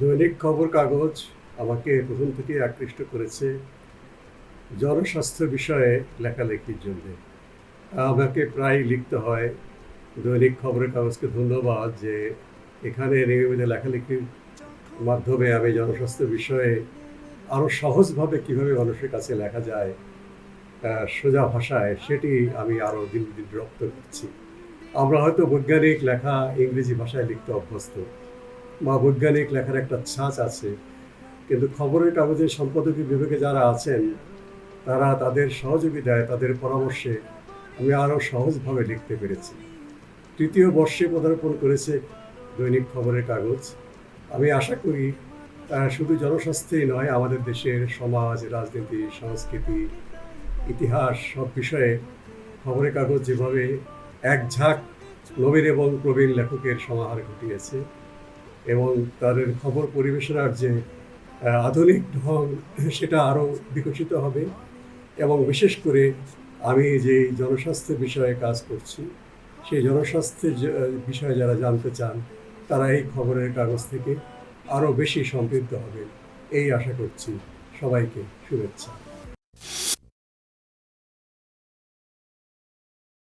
দৈনিক খবর কাগজ আমাকে প্রথম থেকেই আকৃষ্ট করেছে জনস্বাস্থ্য বিষয়ে লেখালেখির জন্য। আমাকে প্রায় লিখতে হয় দৈনিক খবরের কাগজকে ধন্যবাদ যে এখানে নিয়মিত লেখালেখির মাধ্যমে আমি জনস্বাস্থ্য বিষয়ে আরও সহজভাবে কীভাবে মানুষের কাছে লেখা যায় সোজা ভাষায় সেটি আমি আরও দিন দিন রপ্ত করছি। আমরা হয়তো বৈজ্ঞানিক লেখা ইংরেজি ভাষায় লিখতে অভ্যস্ত। বা বৈজ্ঞানিক লেখার একটা ছাঁচ আছে। কিন্তু খবরের কাগজের সম্পাদকীয় বিভাগে যারা আছেন, তারা তাদের সহযোগিতায়, তাদের পরামর্শে আমি আরও সহজভাবে লিখতে পেরেছি। তৃতীয় বর্ষে পদার্পণ করেছে দৈনিক খবরের কাগজ। আমি আশা করি শুধু জনস্বাস্থ্যেই নয়, আমাদের দেশের সমাজ, রাজনীতি, সংস্কৃতি, ইতিহাস, সব বিষয়ে খবরের কাগজ যেভাবে এক ঝাঁক নবীন এবং প্রবীণ লেখকের সমাহার ঘটিয়েছে এবং তাদের খবর পরিবেশনার যে আধুনিক ঢং, সেটা আরও বিকশিত হবে। এবং বিশেষ করে আমি যে জনস্বাস্থ্য বিষয়ে কাজ করছি, সেই জনস্বাস্থ্যের বিষয়ে যারা জানতে চান, তারা এই খবরের কাগজ থেকে আরও বেশি সমৃদ্ধ হবে। এই আশা করছি সবাইকে শুভেচ্ছা।